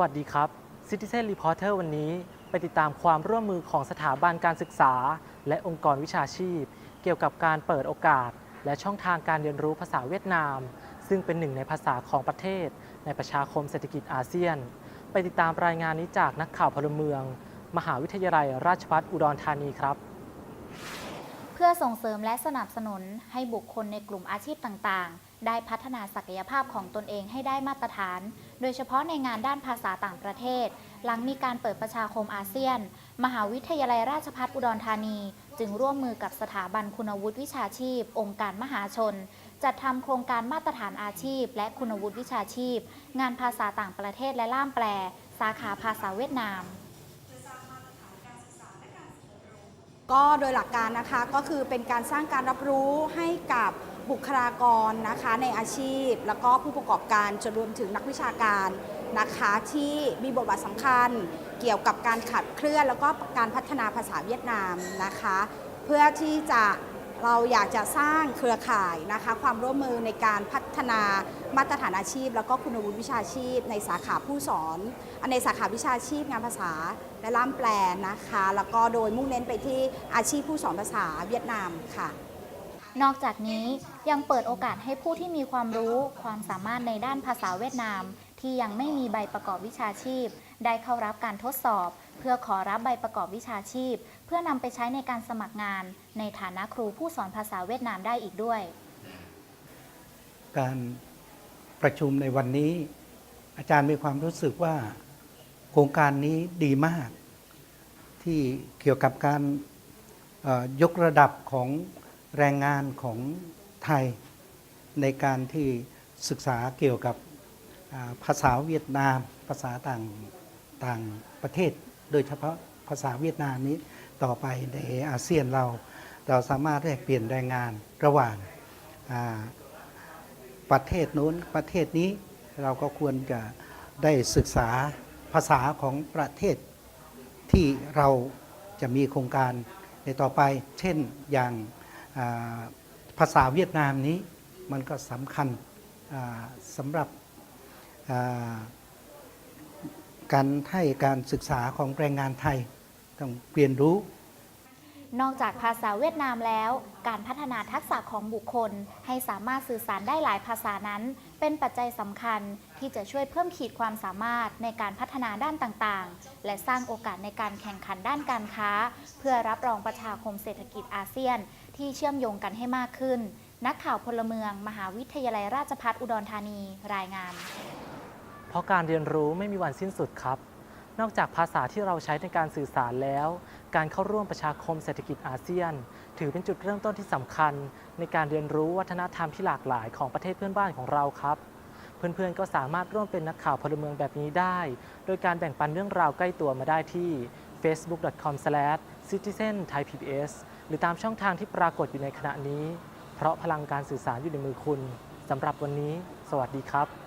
วัสดีครับ Citizen Reporter วันนี้ไปติดตามความร่วมมือของสถาบันการศึกษา และองค์กรวิชาชีพ เกี่ยวกับการเปิดโอกาส และช่องทางการเรียนรู้ภาษาเวียดนาม ซึ่งเป็นหนึ่งในภาษาของประเทศ ในประชาคมเศรษฐกิจอาเซียน ไปติดตามรายงานนี้จากนักข่าวพลเมือง มหาวิทยาลัยราชภัฏอุดรธานีครับ เพื่อส่งเสริมและสนับสนุนให้บุคคลในกลุ่มอาชีพต่างๆ ได้พัฒนาศักยภาพของตนเองให้ได้มาตรฐาน โดยเฉพาะในงานด้านภาษาต่างประเทศ หลังมีการเปิดประชาคมอาเซียน มหาวิทยาลัยราชภัฏอุดรธานี จึงร่วมมือกับสถาบันคุณวุฒิวิชาชีพ องค์การมหาชน จัดทำโครงการมาตรฐานอาชีพ และคุณวุฒิวิชาชีพ งานภาษาต่างประเทศและล่ามแปล สาขาภาษาเวียดนามก็โดยหลักการนะคะก็คือเป็นการสร้างการรับรู้ให้กับ บุคลากรนะคะในอาชีพ แล้วก็ผู้ประกอบการจนรวมถึงนักวิชาการนะคะที่มีบทบาทสำคัญเกี่ยวกับการขับเคลื่อน แล้วก็การพัฒนาภาษาเวียดนามนะคะ เพื่อที่จะเราอยากจะสร้างเครือข่ายนะคะ ความร่วมมือในการพัฒนามาตรฐานอาชีพ แล้วก็คุณวุฒิวิชาชีพ ในสาขาผู้สอนในสาขาวิชาชีพงานภาษาและล่ามแปลนะคะ แล้วก็โดยมุ่งเน้นไปที่อาชีพผู้สอนภาษาเวียดนามค่ะ นอกจากนี้ยังเปิดโอกาสให้ผู้ที่มีความรู้ ความสามารถในด้านภาษาเวียดนาม ที่ยังไม่มีใบประกอบวิชาชีพ ได้เข้ารับการทดสอบ เพื่อขอรับใบประกอบวิชาชีพ เพื่อนำไปใช้ในการสมัครงาน ในฐานะครูผู้สอนภาษาเวียดนามได้อีกด้วย การประชุมในวันนี้ อาจารย์มีความรู้สึกว่า โครงการนี้ดีมาก ที่เกี่ยวกับการยกระดับของ แรงงานของไทยในการที่ศึกษาเกี่ยวกับภาษาเวียดนาม ภาษาต่างต่างประเทศ โดยเฉพาะภาษาเวียดนามนี้ต่อไปในอาเซียนเราเราสามารถแลกเปลี่ยนแรงงานระหว่างประเทศนู้นประเทศนี้เราก็ควรจะได้ศึกษาภาษาของประเทศที่เราจะมีโครงการในต่อไป เช่นอย่าง ภาษาเวียดนามนี้มันก็สำคัญสำหรับการให้การศึกษาของแรงงานไทย ต้องเรียนรู้ นอกจากภาษาเวียดนามแล้ว การพัฒนาทักษะของบุคคล ให้สามารถสื่อสารได้หลายภาษานั้น เป็นปัจจัยสำคัญที่จะช่วยเพิ่มขีดความสามารถในการพัฒนาด้านต่างๆ และสร้างโอกาสในการแข่งขันด้านการค้า เพื่อรับรองประชาคมเศรษฐกิจอาเซียน ที่เชื่อมโยงกันให้มากขึ้น นักข่าวพลเมือง มหาวิทยาลัยราชภัฏอุดรธานี รายงาน เพราะการเรียนรู้ไม่มีวันสิ้นสุดครับ นอกจากภาษาที่เราใช้ในการสื่อสารแล้ว การเข้าร่วมประชาคมเศรษฐกิจอาเซียน ถือเป็นจุดเริ่มต้นที่สำคัญ ในการเรียนรู้วัฒนธรรมที่หลากหลายของประเทศเพื่อนบ้านของเราครับ เพื่อนๆก็สามารถร่วมเป็นนักข่าวพลเมืองแบบนี้ได้ โดยการแบ่งปันเรื่องราวใกล้ตัวมาได้ที่ facebook.com/citizenthaipbs หรือตามช่องทางที่ปรากฏอยู่ในขณะนี้ เพราะพลังการสื่อสารอยู่ในมือคุณสำหรับวันนี้ สวัสดีครับ